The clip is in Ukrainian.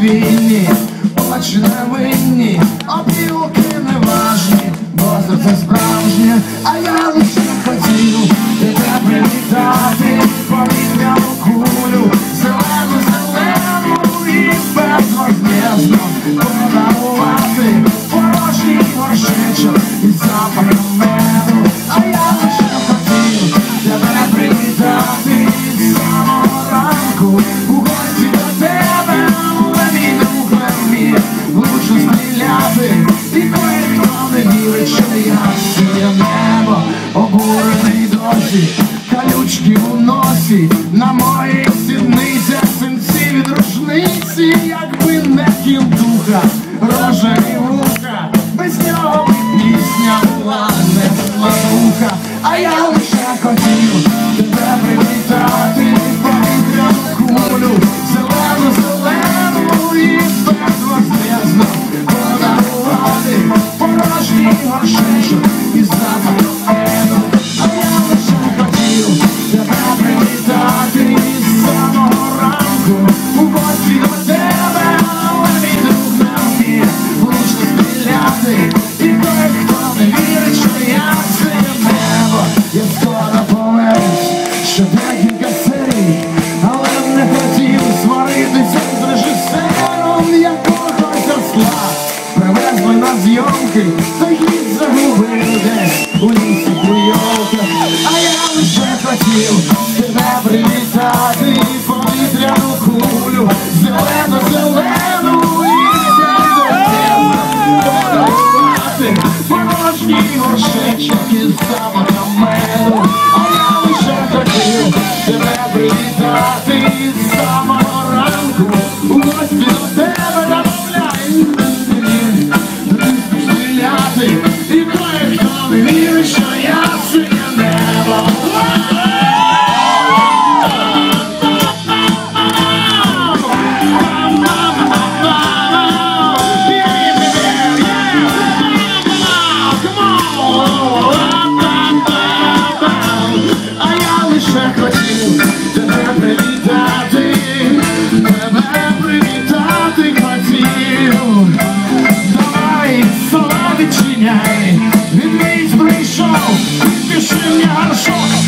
війні, очі не обілки опілки неважні, бо це справжнє, а я дорозі, колючки у носі, на моїх сідницях синці від рушниці. зйомки, то їх загубив десь у лісі буйовка, а я лише хотів. А я лише хотів тебе привітати, тебе привітати хотів. Давай слова відчиняй, він мій прийшов, відпіши мені гаршок.